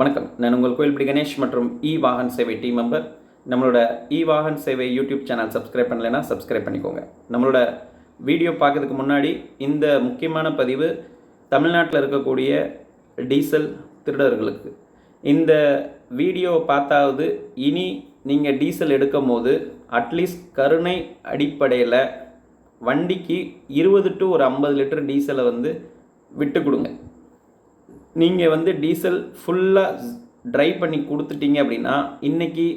வணக்கம். நான் உங்கள் கோயில்படி கணேஷ் மற்றும் E Vahan Sevai team member நம்மளோட இ வாகன் சேவை யூடியூப் சேனல் சப்ஸ்கிரைப் பண்ணலைன்னா சப்ஸ்கிரைப் பண்ணிக்கோங்க. நம்மளோட வீடியோ பார்க்கறதுக்கு முன்னாடி இந்த முக்கியமான பதிவு தமிழ்நாட்டில் இருக்கக்கூடிய டீசல் திருடர்களுக்கு. இந்த வீடியோ பார்த்தாவது இனி நீங்கள் டீசல் எடுக்கும் போது அட்லீஸ்ட் கருணை அடிப்படையில் வண்டிக்கு இருபது டு ஒரு ஐம்பது லிட்டர் டீசலை வந்து விட்டு கொடுங்க. நீங்கள் வந்து டீசல் ஃபுல்லாக ட்ரை பண்ணி கொடுத்துட்டீங்க அப்படின்னா இன்றைக்கி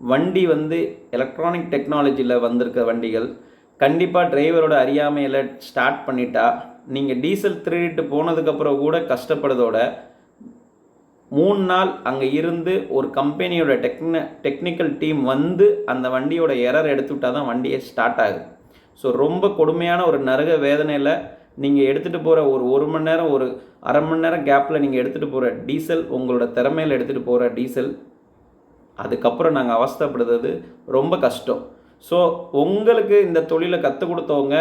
வண்டி வந்து எலக்ட்ரானிக் டெக்னாலஜியில் வந்திருக்க வண்டிகள் கண்டிப்பாக டிரைவரோட அறியாமையில் ஸ்டார்ட் பண்ணிட்டா நீங்கள் டீசல் திருடிட்டு போனதுக்கப்புறம் கூட கஷ்டப்படுறதோட மூணு நாள் அங்கே இருந்து ஒரு கம்பெனியோட டெக்ன டெக்னிக்கல் டீம் வந்து அந்த வண்டியோட எரர் எடுத்துவிட்டால் தான் வண்டியே ஸ்டார்ட் ஆகுது. ஸோ ரொம்ப கொடுமையான ஒரு நரக வேதனையில் நீங்கள் எடுத்துகிட்டு போகிற ஒரு ஒரு மணி நேரம் ஒரு அரை மணி நேரம் கேப்பில் நீங்கள் எடுத்துகிட்டு போகிற டீசல் உங்களோட திறமையில் எடுத்துகிட்டு போகிற டீசல் அதுக்கப்புறம் நாங்கள் அவஸ்தப்படுறது ரொம்ப கஷ்டம். ஸோ உங்களுக்கு இந்த தொழிலை கற்றுக் கொடுத்தவங்க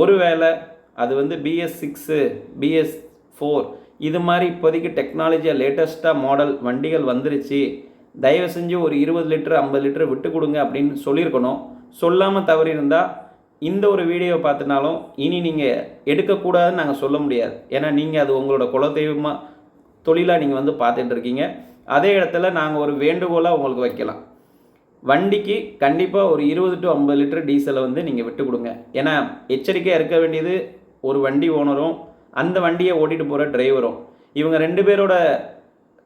ஒருவேளை அது வந்து பிஎஸ் சிக்ஸு பிஎஸ் ஃபோர் இது மாதிரி இப்போதைக்கு டெக்னாலஜியாக லேட்டஸ்ட்டாக மாடல் வண்டிகள் வந்துருச்சு. தயவு செஞ்சு ஒரு இருபது லிட்டர் ஐம்பது லிட்டர் விட்டு கொடுங்க அப்படின்னு சொல்லியிருக்கணும். சொல்லாமல் தவறி இருந்தால் இந்த ஒரு வீடியோவை பார்த்தினாலும் இனி நீங்கள் எடுக்கக்கூடாதுன்னு நாங்கள் சொல்ல முடியாது. ஏன்னா நீங்கள் அது உங்களோட குலதெய்வமாக தொழிலாக நீங்கள் வந்து பார்த்துட்டு இருக்கீங்க அதே இடத்துல நாங்கள் ஒரு வேண்டுகோளாக உங்களுக்கு வைக்கலாம். வண்டிக்கு கண்டிப்பாக ஒரு இருபது டு ஐம்பது லிட்டர் டீசலை வந்து நீங்கள் விட்டு கொடுங்க. ஏன்னா எச்சரிக்கையாக இருக்க வேண்டியது ஒரு வண்டி ஓனரும் அந்த வண்டியை ஓட்டிகிட்டு போகிற டிரைவரும். இவங்க ரெண்டு பேரோட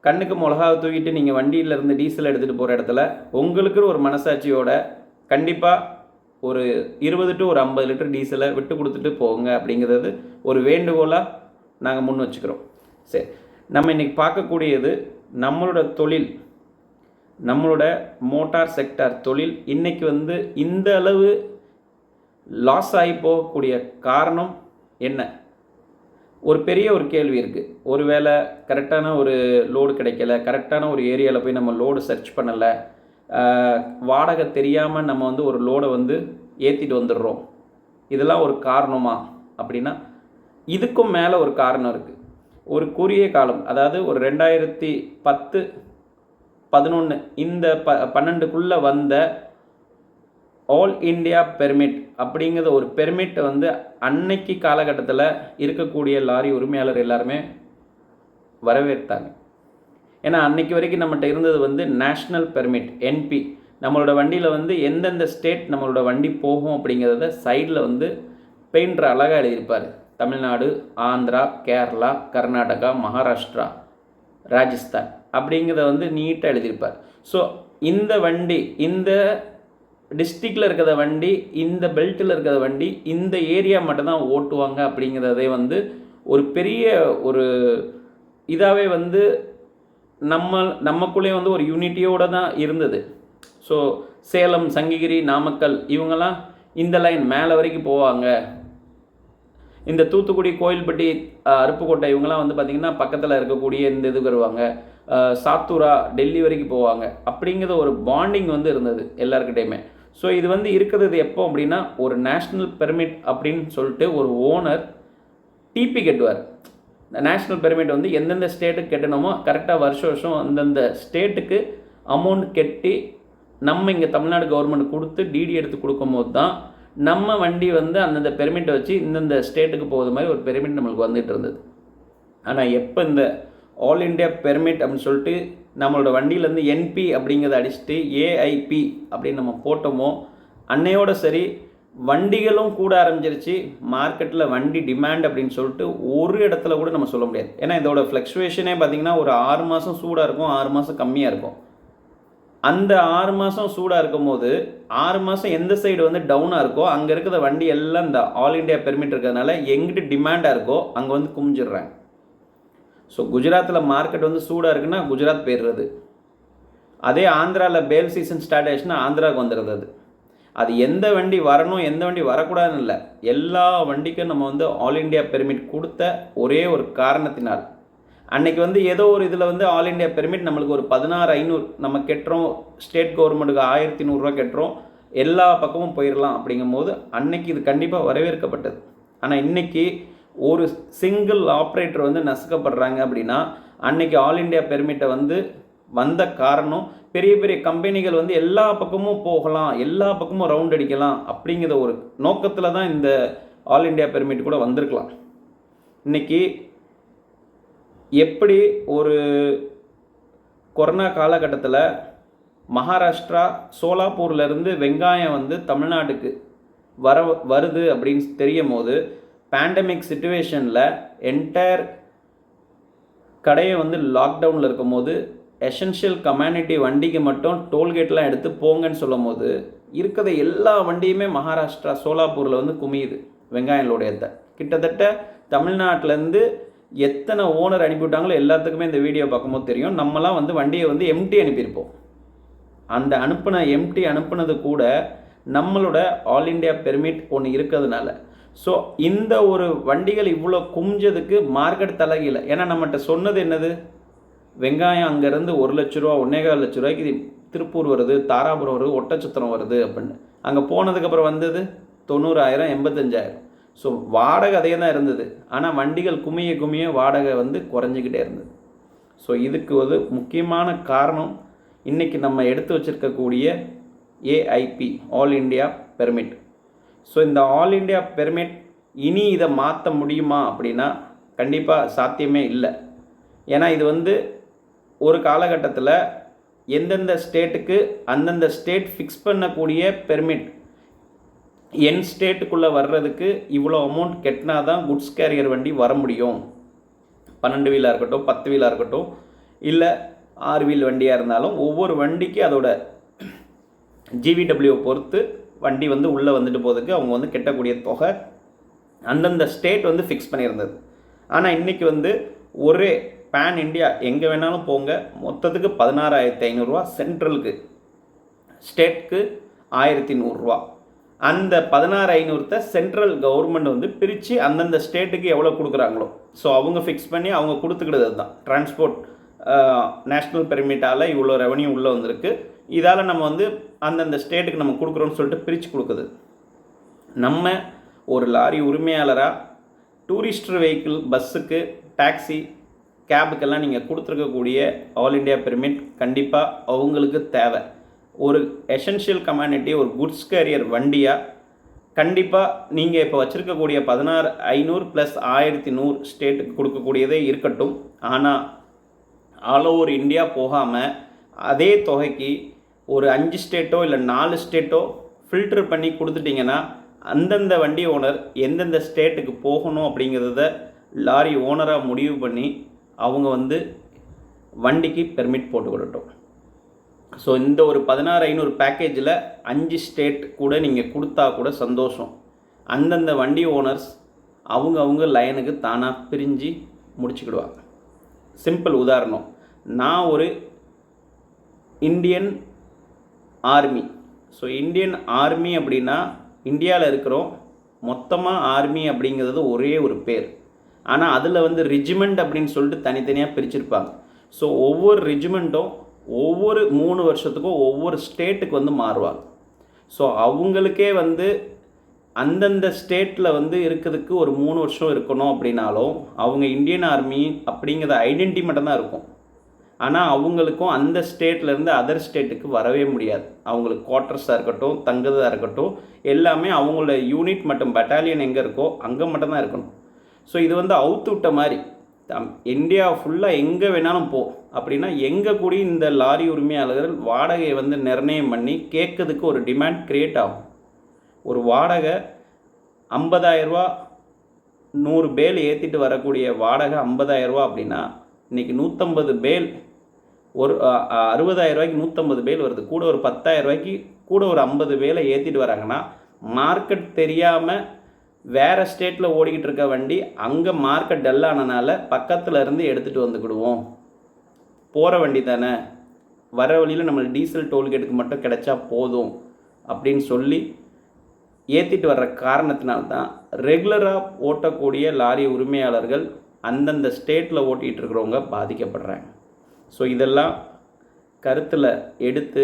கண்ணுக்கு மிளகாவை தூக்கிட்டு நீங்கள் வண்டியிலேருந்து டீசல் எடுத்துகிட்டு போகிற இடத்துல உங்களுக்குன்னு ஒரு மனசாட்சியோட கண்டிப்பாக ஒரு இருபது டு ஒரு ஐம்பது லிட்டர் டீசலை விட்டு கொடுத்துட்டு போங்க அப்படிங்கிறது ஒரு வேண்டுகோளாக நாங்கள் முன் வச்சுக்கிறோம். சரி நம்ம இன்றைக்கி பார்க்கக்கூடியது நம்மளோட தொழில் நம்மளோட மோட்டார் செக்டார் தொழில் இன்றைக்கி வந்து இந்த அளவு லாஸ் ஆகி போகக்கூடிய காரணம் என்ன? ஒரு பெரிய ஒரு கேள்வி இருக்குது ஒருவேளை கரெக்டான ஒரு லோடு கிடைக்கல கரெக்டான ஒரு ஏரியாவில் போய் நம்ம லோடு சர்ச் பண்ணலை வாடகை தெரியாமல் நம்ம வந்து ஒரு லோடை வந்து ஏற்றிட்டு வந்துடுறோம். இதெல்லாம் ஒரு காரணமா? அப்படின்னா இதுக்கும் மேலே ஒரு காரணம் இருக்குது ஒரு குறுகிய காலம் அதாவது ஒரு ரெண்டாயிரத்தி பத்து பதினொன்று இந்த ப பன்னெண்டுக்குள்ளே வந்த ஆல் இண்டியா பெர்மிட் அப்படிங்கிற ஒரு பெர்மிட்டை வந்து அன்னைக்கு காலகட்டத்தில் இருக்கக்கூடிய லாரி உரிமையாளர் எல்லாருமே வரவேற்றாங்க. ஏன்னா அன்றைக்கி வரைக்கும் நம்மகிட்ட இருந்தது வந்து நேஷ்னல் பெர்மிட் என்பி நம்மளோட வண்டியில் வந்து எந்தெந்த ஸ்டேட் நம்மளோட வண்டி போகும் அப்படிங்கிறத சைடில் வந்து பெயிண்டர் அழகாக எழுதியிருப்பார். தமிழ்நாடு ஆந்திரா கேரளா கர்நாடகா மகாராஷ்டிரா ராஜஸ்தான் அப்படிங்கிறத வந்து நீட்டாக எழுதியிருப்பார். ஸோ இந்த வண்டி இந்த டிஸ்ட்ரிக்டில் இருக்கிற வண்டி இந்த பெல்ட்டில் இருக்கிற வண்டி இந்த ஏரியா மட்டும்தான் ஓட்டுவாங்க அப்படிங்கிறதே வந்து ஒரு பெரிய ஒரு இதாகவே வந்து நம்ம நமக்குள்ளே வந்து ஒரு யூனிட்டியோடு தான் இருந்தது. ஸோ சேலம் சங்ககிரி நாமக்கல் இவங்கெல்லாம் இந்த லைன் மேலே வரைக்கும் போவாங்க. இந்த தூத்துக்குடி கோயில்பட்டி அருப்புக்கோட்டை இவங்கெல்லாம் வந்து பார்த்திங்கன்னா பக்கத்தில் இருக்கக்கூடிய இந்த இதுக்கு வருவாங்க. சாத்தூரா டெல்லி வரைக்கும் போவாங்க. அப்படிங்கிற ஒரு பாண்டிங் வந்து இருந்தது எல்லாருக்கிட்டையுமே ஸோ இது வந்து இருக்கிறது எப்போ அப்படின்னா ஒரு நேஷ்னல் பெர்மிட் அப்படின்னு சொல்லிட்டு ஒரு ஓனர் டிபி கட்டுவார். நேஷ்னல் பெர்மிட் வந்து எந்தெந்த ஸ்டேட்டுக்கு கட்டணுமோ கரெக்டாக வருஷம் வருஷம் அந்தந்த ஸ்டேட்டுக்கு அமௌண்ட் கட்டி நம்ம இங்கே தமிழ்நாடு கவர்மெண்ட் கொடுத்து டிடி எடுத்து கொடுக்கும்போது தான் நம்ம வண்டி வந்து அந்தந்த பெர்மிட்டை வச்சு இந்தந்த ஸ்டேட்டுக்கு போகிற மாதிரி ஒரு பெர்மிட் நம்மளுக்கு வந்துட்டு இருந்தது. ஆனால் எப்போ இந்த ஆல் இண்டியா பெர்மிட் அப்படின்னு சொல்லிட்டு நம்மளோட வண்டியிலேருந்து என்பி அப்படிங்கிறத அடிச்சுட்டு ஏஐபி அப்படின்னு நம்ம போட்டோமோ அன்னையோட சரி வண்டிகளும் கூட ஆரம்பிச்சிருச்சு. மார்க்கெட்டில் வண்டி டிமாண்ட் அப்படின்னு சொல்லிட்டு ஒரு இடத்துல கூட நம்ம சொல்ல முடியாது. ஏன்னா இதோட ஃப்ளக்சுவேஷனே பார்த்திங்கன்னா ஒரு ஆறு மாதம் சூடாக இருக்கும் ஆறு மாதம் கம்மியாக இருக்கும். அந்த ஆறு மாதம் சூடாக இருக்கும் போது ஆறு மாதம் எந்த சைடு வந்து டவுனாக இருக்கோ அங்கே இருக்கிற வண்டி எல்லாம் இந்த ஆல் இண்டியா பெர்மிட் இருக்கிறதுனால எங்கிட்டு டிமாண்டாக இருக்கோ அங்கே வந்து குமிஞ்சிடுறாங்க. ஸோ குஜராத்தில் மார்க்கெட் வந்து சூடாக இருக்குன்னா குஜராத் போயிடுறது. அதே ஆந்திராவில் பேல் சீசன் ஸ்டார்ட் ஆயிடுச்சுன்னா ஆந்திராவுக்கு வந்துடுறது அது எந்த வண்டி வரணும் எந்த வண்டி வரக்கூடாதுன்னு இல்லை. எல்லா வண்டிக்கும் நம்ம வந்து ஆல் இண்டியா பெர்மிட் கொடுத்த ஒரே ஒரு காரணத்தினால். அன்னைக்கு வந்து ஏதோ ஒரு இதில் வந்து ஆல் இண்டியா பெர்மிட் நம்மளுக்கு ஒரு பதினாறு ஐநூறு நம்ம கெட்டுறோம் ஸ்டேட் கவர்மெண்ட்டுக்கு ஆயிரத்தி நூறுரூவா கெட்டுறோம் எல்லா பக்கமும் போயிடலாம் அப்படிங்கும்போது அன்னைக்கு இது கண்டிப்பாக வரவேற்கப்பட்டது. ஆனால் இன்னைக்கு ஒரு சிங்கிள் ஆப்ரேட்டர் வந்து நசுக்கப்படுறாங்க அப்படின்னா அன்னைக்கு ஆல் இண்டியா பெர்மிட்டை வந்து வந்த காரணம் பெரிய பெரிய கம்பெனிகள் வந்து எல்லா பக்கமும் போகலாம் எல்லா பக்கமும் ரவுண்ட் அடிக்கலாம் அப்படிங்கிற ஒரு நோக்கத்தில் தான் இந்த ஆல் இண்டியா பெர்மிட் கூட வந்திருக்கலாம். இன்னைக்கு எப்படி ஒரு கொரோனா காலகட்டத்தில் மகாராஷ்டிரா சோலாப்பூர்லேருந்து வெங்காயம் வந்து தமிழ்நாட்டுக்கு வர வருது அப்படின்னு தெரியும் போது பேண்டமிக் சுச்சுவேஷனில் என்டையர் கடையை வந்து லாக்டவுனில் இருக்கும் போது எசென்ஷியல் கம்யூனிட்டி வண்டிக்கு மட்டும் டோல்கேட்லாம் எடுத்து போங்கன்னு சொல்லும் போது இருக்கிற எல்லா வண்டியுமே மகாராஷ்டிரா சோலாப்பூரில் வந்து குமியுது வெங்காயங்களுடையத்தை கிட்டத்தட்ட தமிழ்நாட்டிலேருந்து எத்தனை ஓனர் அனுப்பிவிட்டாங்களோ எல்லாத்துக்குமே இந்த வீடியோ பார்க்கும்போது தெரியும். நம்மலாம் வந்து வண்டியை வந்து எம்டி அனுப்பியிருப்போம். அந்த அனுப்பின எம்டி அனுப்புனது கூட நம்மளோட ஆல் இண்டியா பெர்மிட் ஒன்று இருக்கிறதுனால. ஸோ இந்த ஒரு வண்டிகள் இவ்வளோ குமிஞ்சதுக்கு மார்க்கெட் தலைகீழ. ஏன்னா நம்மகிட்ட சொன்னது என்னது? வெங்காயம் அங்கேருந்து ஒரு லட்ச ரூபா ஒன்னேகால் லட்ச ரூபாய்க்கு திருப்பூர் வருது தாராபுரம் வருது ஒட்டச்சத்திரம் வருது அப்படின்னு. அங்கே போனதுக்கப்புறம் வந்தது தொண்ணூறாயிரம் எண்பத்தஞ்சாயிரம். ஸோ வாடகை அதே தான் இருந்தது. ஆனால் வண்டிகள் குமிய குமிய வாடகை வந்து குறைஞ்சிக்கிட்டே இருந்தது. ஸோ இதுக்கு ஒரு முக்கியமான காரணம் இன்றைக்கி நம்ம எடுத்து வச்சுருக்கக்கூடிய AIP all India permit so இந்த ஆல் இண்டியா பெர்மிட் இனி இதை மாற்ற முடியுமா அப்படின்னா கண்டிப்பாக சாத்தியமே இல்லை. ஏன்னா இது வந்து ஒரு காலகட்டத்தில் எந்தெந்த ஸ்டேட்டுக்கு அந்தந்த ஸ்டேட் ஃபிக்ஸ் பண்ணக்கூடிய பெர்மிட் என் ஸ்டேட்டுக்குள்ளே வர்றதுக்கு இவ்வளோ அமௌண்ட் கெட்டினா தான் குட்ஸ் கேரியர் வண்டி வர முடியும். பன்னெண்டு வீலாக இருக்கட்டும் பத்து வீலாக இருக்கட்டும் இல்லை ஆறு வீல் வண்டியாக இருந்தாலும் ஒவ்வொரு வண்டிக்கு அதோட ஜிவிடபிள்யூ பொறுத்து வண்டி வந்து உள்ளே வந்துட்டு போகிறதுக்கு அவங்க வந்து கெட்டக்கூடிய தொகை அந்தந்த ஸ்டேட் வந்து ஃபிக்ஸ் பண்ணியிருந்தது. ஆனால் இன்றைக்கி வந்து ஒரே பேன் இண்டியா எங்கே வேணாலும் போங்க. மொத்தத்துக்கு பதினாறாயிரத்தி ஐநூறுரூவா சென்ட்ரலுக்கு ஸ்டேட்க்கு ஆயிரத்தி நூறுரூவா அந்த பதினாறு ஐநூறுத்தை சென்ட்ரல் கவர்மெண்ட் வந்து பிரித்து அந்தந்த ஸ்டேட்டுக்கு எவ்வளோ கொடுக்குறாங்களோ. ஸோ அவங்க ஃபிக்ஸ் பண்ணி அவங்க கொடுத்துக்கிட்டது தான் டிரான்ஸ்போர்ட் நேஷ்னல் பெர்மிட்டால் இவ்வளோ ரெவன்யூ உள்ளே வந்திருக்கு. இதால் நம்ம வந்து அந்தந்த ஸ்டேட்டுக்கு நம்ம கொடுக்குறோன்னு சொல்லிட்டு பிரித்து கொடுக்குது. நம்ம ஒரு லாரி உரிமையாளராக டூரிஸ்டர் வெஹிக்கிள் பஸ்ஸுக்கு டாக்ஸி கேபுக்கெல்லாம் நீங்கள் கொடுத்துருக்கக்கூடிய ஆல் இண்டியா பெர்மிட் கண்டிப்பாக அவங்களுக்கு தேவை. ஒரு எசென்ஷியல் கம்யூனிட்டி ஒரு குட்ஸ் கேரியர் வண்டியாக கண்டிப்பாக நீங்கள் இப்போ வச்சுருக்கக்கூடிய பதினாறு ஐநூறு ப்ளஸ் ஆயிரத்தி நூறு ஸ்டேட்டுக்கு கொடுக்கக்கூடியதே இருக்கட்டும். ஆனால் ஆல் ஓவர் இந்தியா போகாமல் அதே தொகைக்கு ஒரு அஞ்சு ஸ்டேட்டோ இல்லை நாலு ஸ்டேட்டோ ஃபில்டர் பண்ணி கொடுத்துட்டிங்கன்னா அந்தந்த வண்டி ஓனர் எந்தெந்த ஸ்டேட்டுக்கு போகணும் அப்படிங்கிறத லாரி ஓனராக முடிவு பண்ணி அவங்க வந்து வண்டிக்கு பெர்மிட் போட்டு கொடுட்டோம் ஸோ இந்த ஒரு பதினாறு ஐநூறு பேக்கேஜில் அஞ்சு ஸ்டேட் கூட நீங்கள் கொடுத்தா கூட சந்தோஷம். அந்தந்த வண்டி ஓனர்ஸ் அவங்க அவங்க லைனுக்கு தானாக பிரிஞ்சு முடிச்சுக்கிடுவாங்க. சிம்பிள் உதாரணம். நான் ஒரு Indian army so Indian army அப்படின்னா இந்தியாவில் இருக்கிறோம். மொத்தமாக ஆர்மி அப்படிங்கிறது ஒரே ஒரு பேர். ஆனால் அதில் வந்து ரிஜிமெண்ட் அப்படின்னு சொல்லிட்டு தனித்தனியாக பிரிச்சிருப்பாங்க. ஸோ ஒவ்வொரு ரிஜிமெண்ட்டும் ஒவ்வொரு மூணு வருஷத்துக்கும் ஒவ்வொரு ஸ்டேட்டுக்கு வந்து மாறுவாங்க. ஸோ அவங்களுக்கே வந்து அந்தந்த ஸ்டேட்டில் வந்து இருக்கிறதுக்கு ஒரு மூணு வருஷம் இருக்கணும் அப்படின்னாலும் அவங்க இந்தியன் ஆர்மி அப்படிங்கிற ஐடென்டி மட்டும்தான் இருக்கும். ஆனால் அவங்களுக்கும் அந்த ஸ்டேட்லேருந்து அதர் ஸ்டேட்டுக்கு வரவே முடியாது. அவங்களுக்கு குவார்ட்டர்ஸாக இருக்கட்டும் தங்குறதாக இருக்கட்டும் எல்லாமே அவங்களோட யூனிட் மற்றும் பட்டாலியன் எங்கே இருக்கோ அங்கே மட்டும்தான் இருக்கணும். ஸோ இது வந்து அவுத்து விட்ட மாதிரி. தம் இந்தியா ஃபுல்லாக எங்கே வேணாலும் போ. அப்படின்னா எங்கே கூடி இந்த லாரி உரிமையாளர்கள் வாடகையை வந்து நிர்ணயம் பண்ணி கேட்கறதுக்கு ஒரு டிமாண்ட் க்ரியேட் ஆகும். ஒரு வாடகை ஐம்பதாயிரரூவா நூறு பேல் ஏற்றிட்டு வரக்கூடிய வாடகை ஐம்பதாயிரரூவா அப்படின்னா இன்றைக்கி நூற்றம்பது பேல் ஒரு அறுபதாயிரம் ரூபாய்க்கு நூற்றம்பது பேல் வருது. கூட ஒரு பத்தாயிரரூவாய்க்கு கூட ஒரு ஐம்பது பேலை ஏற்றிட்டு வராங்கன்னா மார்க்கெட் தெரியாமல் வேறு ஸ்டேட்டில் ஓடிக்கிட்டு இருக்க வண்டி அங்கே மார்க்கெட் டல் ஆனனால பக்கத்தில் இருந்து எடுத்துகிட்டு வந்துக்கிடுவோம். போகிற வண்டி தானே. வர வழியில் நம்ம டீசல் டோல்கேட்டுக்கு மட்டும் கிடைச்சா போதும் அப்படின்னு சொல்லி ஏற்றிட்டு வர்ற காரணத்தினால்தான் ரெகுலராக ஓட்டக்கூடிய லாரி உரிமையாளர்கள் அந்தந்த ஸ்டேட்டில் ஓட்டிகிட்டு இருக்கிறவங்க பாதிக்கப்படுறாங்க. ஸோ இதெல்லாம் கருத்தில் எடுத்து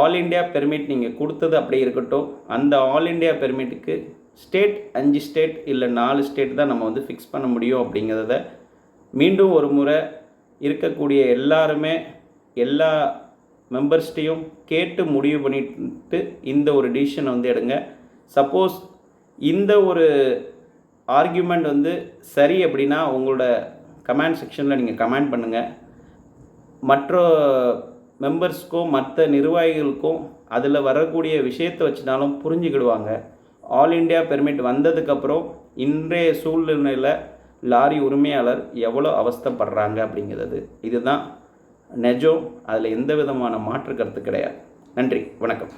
ஆல் இண்டியா பெர்மிட் நீங்கள் கொடுத்தது அப்படியே இருக்கட்டும். அந்த ஆல் இண்டியா பெர்மிட்டுக்கு ஸ்டேட் அஞ்சு ஸ்டேட் இல்லை நாலு ஸ்டேட் தான் நம்ம வந்து ஃபிக்ஸ் பண்ண முடியும் அப்படிங்கிறத மீண்டும் ஒரு முறை இருக்கக்கூடிய எல்லாருமே எல்லா மெம்பர்ஸ்டையும் கேட்டு முடிவு பண்ணிட்டு இந்த ஒரு டிசிஷனை வந்து எடுங்க. சப்போஸ் இந்த ஒரு ஆர்கியூமெண்ட் வந்து சரி அப்படின்னா உங்களோட கமெண்ட் செக்ஷனில் நீங்கள் கமெண்ட் பண்ணுங்கள் மற்ற மெம்பர்ஸ்க்கும் மற்ற நிர்வாகிகளுக்கும் அதில் வரக்கூடிய விஷயத்தை வச்சுனாலும் புரிஞ்சுக்கிடுவாங்க. ஆல் இண்டியா பெர்மிட் வந்ததுக்கப்புறம் இன்றைய சூழ்நிலையில் லாரி உரிமையாளர் எவ்வளோ அவஸ்தைப்படுறாங்க அப்படிங்கிறது. இதுதான் நெஜம். அதில் எந்த விதமான மாற்று கருத்து கிடையாது. நன்றி. வணக்கம்.